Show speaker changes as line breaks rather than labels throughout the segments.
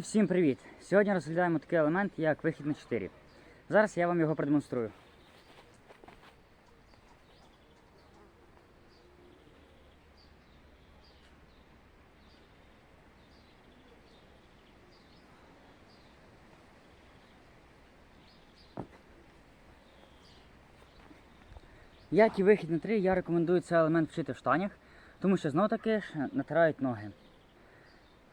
Всім привіт! Сьогодні розглядаємо такий елемент, як вихід на 4. Зараз я вам його продемонструю. Як і вихід на 3, я рекомендую цей елемент вчити в штанях, тому що знов таки ж натирають ноги.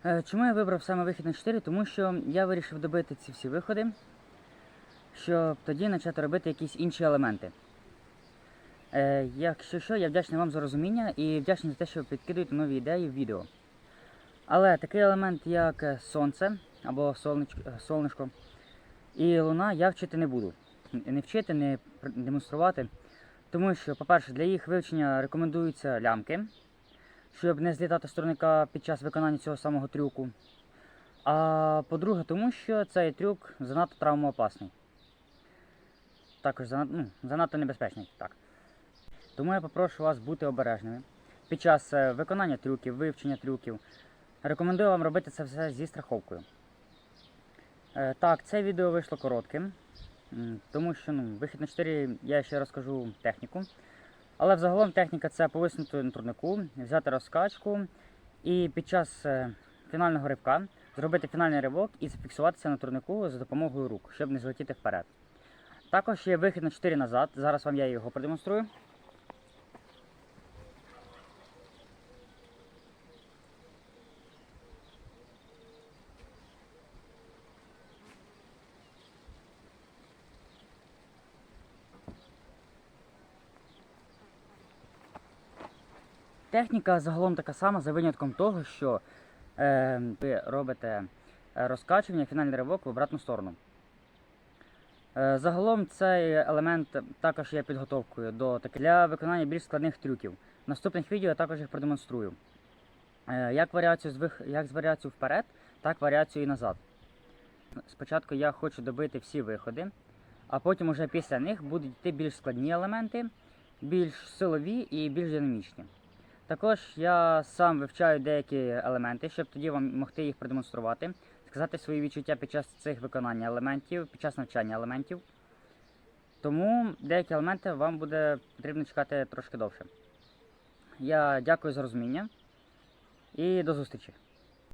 Е, Чому я вибрав саме вихід на 4? Тому що я вирішив добити ці всі виходи, щоб тоді почати робити якісь інші елементи. Е, Якщо що, я вдячний вам за розуміння і вдячний за те, що ви підкидуєте нові ідеї в відео. Але такий елемент, як е, сонце або сонечко, і луна, я вчити не буду. Не вчити, не демонструвати. Тому що, по-перше, для їх вивчення рекомендуються лямки, щоб не злітати з під час виконання цього самого трюку. А по-друге, тому що цей трюк занадто травмоопасний. Також занадто, ну, занадто небезпечний. Так. Тому я попрошу вас бути обережними. Під час е, виконання трюків, вивчення трюків. Рекомендую вам робити це все зі страховкою. Е, Так, це відео вийшло коротким, тому що ну, вихід на 4 я ще розкажу техніку. Але взагалом техніка це повиснути на турнику, взяти розкачку і під час е, фінального ривка зробити фінальний ривок і зафіксуватися на турнику за допомогою рук, щоб не злетіти вперед. Також є вихід на 4 назад. Зараз вам я його продемонструю. Техніка загалом така сама, за винятком того, що е, ви робите е, розкачування, фінальний ривок в обратну сторону. Е, загалом цей елемент також є підготовкою до таки- для виконання більш складних трюків. В наступних відео я також їх продемонструю. Е, як варіацію з як з варіацію вперед, так варіацію і назад. Спочатку я хочу добити всі виходи, а потім уже після них будуть йти більш складні елементи, більш силові і більш динамічні. Також я сам вивчаю деякі елементи, щоб тоді вам могти їх продемонструвати, сказати свої відчуття під час цих виконання елементів, під час навчання елементів. Тому деякі елементи вам буде потрібно чекати трошки довше. Я дякую за розуміння і до зустрічі!